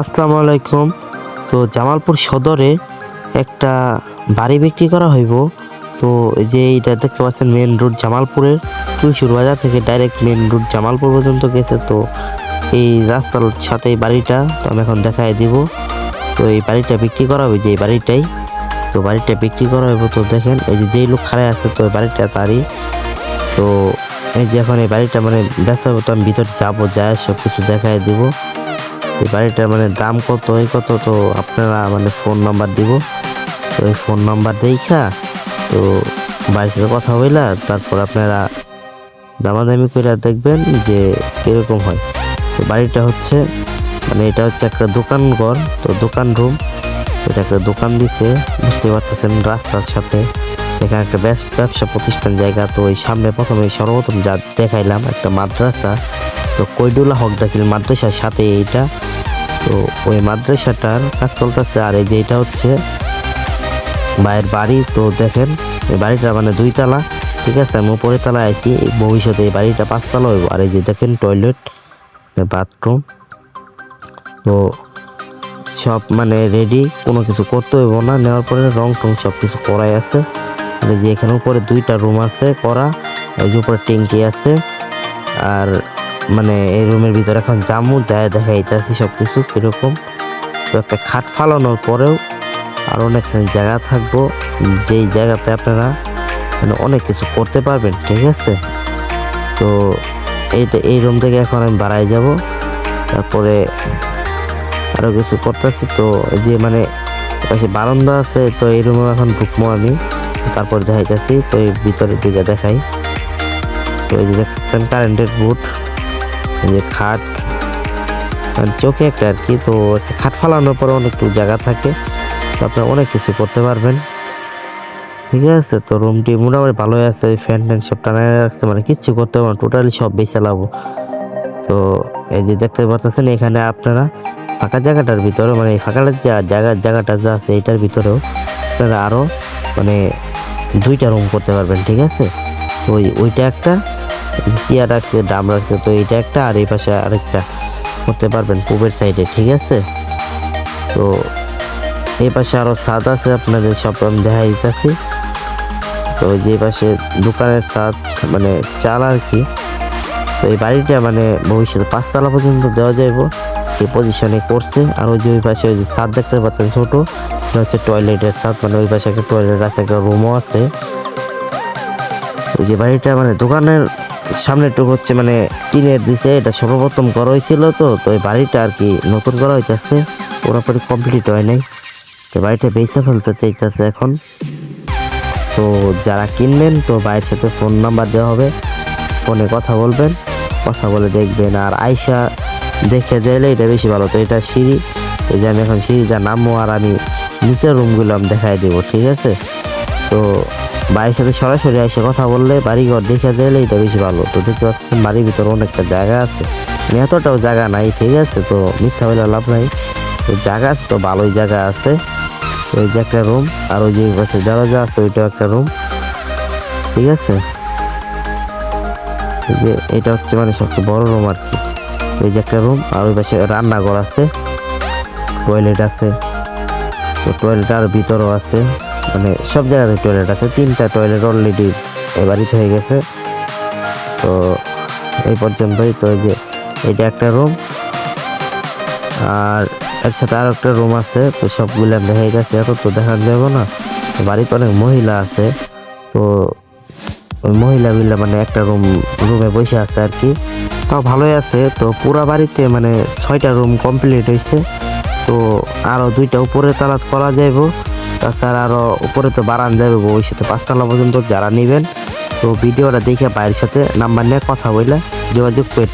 আসসালামু আলাইকুম। তো জামালপুর সদরে একটা বাড়ি বিক্রি করা হইব। তো এই যে এইটা দেখতে পাচ্ছেন মেন রোড জামালপুরের। তুলসুর বাজার থেকে ডাইরেক্ট মেন রোড জামালপুর পর্যন্ত গেছে। তো এই রাস্তার সাথে বাড়িটা, তো আমি এখন দেখাই দিব। তো এই বাড়িটা বিক্রি করা হবে যে এই বাড়িটাই। তো বাড়িটা বিক্রি করা হইব, তো দেখেন, এই যে যেই লোক খাড়ায় আছে, তো বাড়িটা তারই। তো এই যে এখন এই বাড়িটা মানে ব্যবসা তো আমি ভিতরে যাব যায় সব কিছু দেখাই দিব। এই বাড়িটার মানে দাম কত, এই কত, তো আপনারা মানে ফোন নাম্বার দিব। তো এই ফোন নাম্বার দেখা তো বাড়ির সাথে কথা হইলা তারপর আপনারা দামাদামি করে দেখবেন যে কীরকম হয়। তো বাড়িটা হচ্ছে মানে এটা হচ্ছে একটা দোকান ঘর, তো দোকান রুম। এটা একটা দোকান দিছে, বুঝতে পারতেছেন রাস্তার সাথে। এখানে একটা ব্যবস- ব্যবসা প্রতিষ্ঠান জায়গা, তো এই সামনে প্রথমে সর্বপ্রথম যা দেখাইলাম, একটা মাদ্রাসা। তো কৈডুল্লাহ হক দাখিল মাদ্রাসার সাথে এইটা। তো ওই মাদ্রাসাটার কাজ চলতেছে আর এই যে এটা হচ্ছে ভাইয়ের বাড়ি। তো দেখেন, এই বাড়িটা মানে দুই তালা ঠিক আছে? আমি উপরে তালায় এই ভবিষ্যতে এই বাড়িটা পাঁচতলা হইব। আর এই যে দেখেন টয়লেট বাথরুম তো সব মানে রেডি কোনো কিছু করতে হইব না। নেওয়ার পরে রং টং সব কিছু করাই আছে। যে এখানে উপরে দুইটা রুম আছে করা, এই যে উপরে ট্যাঙ্কি আছে। আর মানে এই রুমের ভিতরে এখন জামু যায় দেখা যাইতেছি সব কিছু কীরকম তো একটা খাট ফালানোর পরেও আর অনেকখানি জায়গা থাকব। যেই জায়গাতে আপনারা মানে অনেক কিছু করতে পারবেন, ঠিক আছে? তো এইটা, এই রুম থেকে এখন আমি বাড়াই যাব। তারপরে আরও কিছু করতেছি। তো এই যে মানে পাশে বারান্দা আছে, তো এই রুমে এখন ঢুকবো আমি। তারপর দেখাইতেছি, তো এই ভিতরের দিকে দেখাই। তো এই যে দেখছেন কারেন্টের বুট যে খাট চোখে একটা আর কি, তো খাট ফালানোর পরে অনেকটু জায়গা থাকে, তো আপনারা অনেক কিছু করতে পারবেন। ঠিক আছে, তো রুমটি মোটামুটি ভালোই আছে, ফ্যান ট্যান সব টানায় রাখছে মানে কিচ্ছু করতে পারবেন টোটালি সব বেঁচে লাভো। তো এই যে দেখতে পারতেছেন, এখানে আপনারা ফাঁকা জায়গাটার ভিতরে মানে ফাঁকাটার যে জায়গা, জায়গাটা যা আছে, এটার ভিতরেও আপনারা আরও মানে দুইটা রুম করতে পারবেন, ঠিক আছে? ওই, ওইটা একটা চেয়ার রাখছে ডাম রাখছে, তো এইটা একটা আর এই পাশে আরেকটা করতে পারবেন পূবের সাইডে ঠিক আছে? তো এই পাশে আরও ছাদ আছে, আপনাদের সব আমি দেখা দিতেছি। তো যে পাশে দোকানের ছাদ মানে চাল আর কি। তো এই বাড়িটা মানে ভবিষ্যতে পাঁচতলা পর্যন্ত দেওয়া যাইব। সেই পজিশনে করছে। আর ওই যে ওই পাশে ওই যে ছাদ দেখতে পাচ্ছেন, ছোট। এটা হচ্ছে টয়লেটের ছাদ মানে ওই পাশে একটা টয়লেট আছে, একটা রুমও আছে। ওই যে বাড়িটা মানে দোকানের সামনে টুক হচ্ছে মানে টিনের দিছে, এটা সর্বপ্রথম করা হয়েছিল তো তো এই বাড়িটা আর কি নতুন করা হইতেছে। পুরোপুরি কমপ্লিট হয় নাই। তো বাড়িটা বেঁচে ফেলতে চাইতেছে এখন। তো যারা কিনবেন, তো ভাইয়ের সাথে ফোন নাম্বার দেওয়া হবে। ফোনে কথা বলবেন, কথা বলে দেখবেন। আর আয়সা দেখে দিলে এটা বেশি ভালো। তো এটা সিঁড়ি। এই যে আমি এখন সিঁড়িটা নামবো আর আমি নিচের রুমগুলো আমি দেখাই দেবো, ঠিক আছে? তো বাড়ির সাথে সরাসরি এসে কথা বললে বাড়িঘর দেখে দিলে এটা বেশি ভালো। তো দেখতে পাচ্ছেন বাড়ির ভিতরে অনেকটা জায়গা আছে। মানে এতটাও জায়গা নাই, ঠিক আছে? তো মিথ্যা হইলে লাভ নাই। তো জায়গা আছে তো, ভালোই জায়গা আছে। ওই যে একটা রুম আর ওই যে পাশে দরজা আছে, ওইটাও একটা রুম ঠিক আছে? যে এটা হচ্ছে মানে সবচেয়ে বড় রুম আর কি। ওই যে একটা রুম আর ওই পাশে রান্নাঘর আছে। টয়লেট আছে। তো টয়লেট আর ভিতরও আছে। মানে সব জায়গাতে টয়লেট আছে। তিনটা টয়লেট অলরেডি এবারিতে হয়ে গেছে। তো এই পর্যন্তই। তো যে, এটা একটা রুম আর এর সাথে আর একটা রুম আছে। তো সবগুলো দেখা গেছে। এত তো দেখা যাবে না। বাড়িতে অনেক মহিলা আছে। তো ওই মহিলাগুলা মানে একটা রুম রুমে বসে আছে আর কি। তাও ভালোই আছে। তো পুরা বাড়িতে মানে ছয়টা রুম কমপ্লিট হয়েছে। তো আরও দুইটা উপরে তালাত করা যাইব। তাছাড়া আরও উপরে তো বাড়ান যাবে, ভবিষ্যতে পাঁচতলা পর্যন্ত যারা নেবেন, তো ভিডিওটা দেখে বাইরের সাথে নাম্বার নিয়ে কথা বলে যোগাযোগ করে